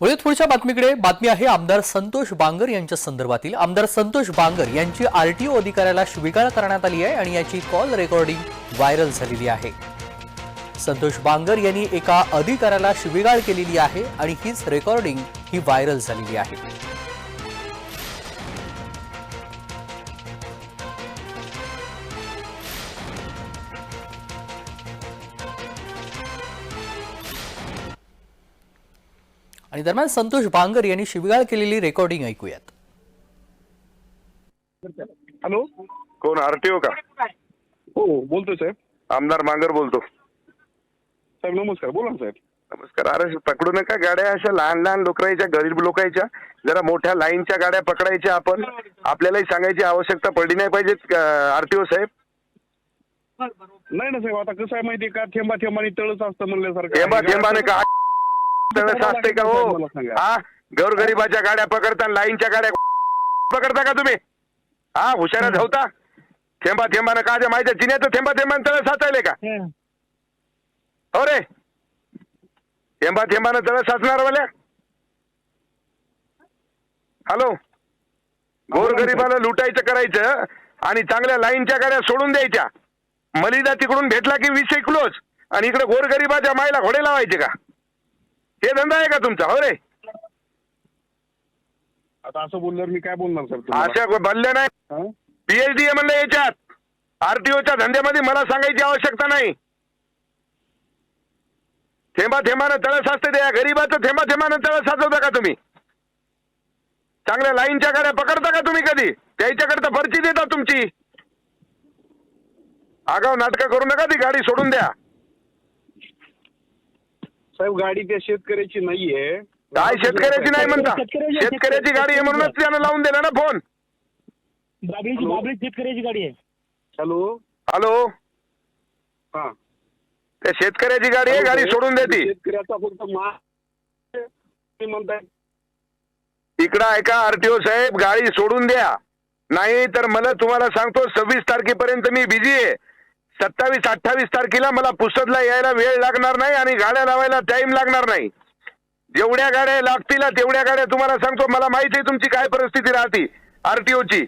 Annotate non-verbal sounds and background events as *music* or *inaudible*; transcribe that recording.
म्हणजे वळूया पुढच्या बातमीकडे. बातमी आहे आमदार संतोष बांगर यांच्या संदर्भातील. आमदार संतोष बांगर यांची आरटीओ अधिकाऱ्याला शिविगाळ करण्यात आली आहे आणि याची कॉल रेकॉर्डिंग व्हायरल झालेली आहे. संतोष बांगर यांनी एका अधिकाऱ्याला शिविगाळ केलेली आहे आणि हीच रेकॉर्डिंग ही व्हायरल झालेली आहे. आणि दरम्यान संतोष बांगर यांनी शिविगाळ केलेली रेकॉर्डिंग ऐकूयात. हॅलो? कोण आरटीओ का? हो बोलतोय साहेब. आमदार मांगर बोलतो. साहेब नमस्कार. बोला ना साहेब. नमस्कार. अरे पकडू नका गाड्या अशा लहान लहान लोकांच्या गरीब लोकांच्या जरा मोठ्या लाईनच्या गाड्या पकडायच्या आपण. आपल्यालाही सांगायची आवश्यकता पडली नाही पाहिजे आरटीओ साहेब. नाही ना साहेब आता कसं आहे माहितीये का? थेंबा थेंबानी तळच असतं म्हणल्यासारखं. थेंबा थेंबाने का तळस *laughs* असते का हो. हा? गौरगरिबाच्या गाड्या पकडता लाईनच्या गाड्या *laughs* पकडता का तुम्ही? हा हुशारा धावता. थेंबा थेंबानं का ते माहिती चिन्याचं थेंबा थेंबानं तळ साचायले का? हो रे. थेंबा थेंबानं तळ साचणार वाल्या? हॅलो. गोरगरिबाला लुटायचं करायचं आणि चांगल्या लाईनच्या गाड्या सोडून द्यायच्या. मलिदा तिकडून भेटला की विषय क्लोज आणि इकडे गोरगरिबाच्या मायला घोडे लावायचे का? हे धंदा आहे का तुमचा? हो रे. आता असं बोलल्यावर मी काय बोलणार तुम्हाला? अशा बदल्या नाही. हा? पीएचडी आहे म्हणलं याच्यात. आरटीओच्या धंद्यामध्ये मला सांगायची आवश्यकता नाही. थेंबा थेंबानं तळ साचते त्या गरीबाचं थेंबा थेंबानं तळ साचवता का तुम्ही? चांगल्या लाईनच्या गाड्या पकडता का तुम्ही कधी? त्याच्याकडे पर्ची देता तुमची. आगाव नाटकं करू नका ती गाडी सोडून द्या. साहेब गाडी त्या शेतकऱ्याची नाहीये. काय शेतकऱ्याची नाही म्हणता? शेतकऱ्याची गाडी आहे. म्हणूनच त्यानं लावून दिला ना फोन. बाबळीची हॅलो? बाबळी शेतकऱ्याची गाडी आहे. हॅलो? हॅलो? हा. त्या शेतकऱ्याची गाडी आहे गाडी सोडून देते शेतकऱ्याचा फक्त मा तुम्ही म्हणताय. इकडं ऐका आरटीओ साहेब गाडी सोडून द्या. नाही तर मला तुम्हाला सांगतो सव्वीस तारखेपर्यंत मी बिझी आहे. सत्तावीस अठ्ठावीस तारखेला मला पुसदला यायला वेळ लागणार नाही आणि गाड्या लावायला टाइम लागणार नाही. जेवढ्या गाड्या लागतील तेवढ्या गाड्या तुम्हाला सांगतो मला माहिती आहे तुमची काय परिस्थिती राहते. आरटीओची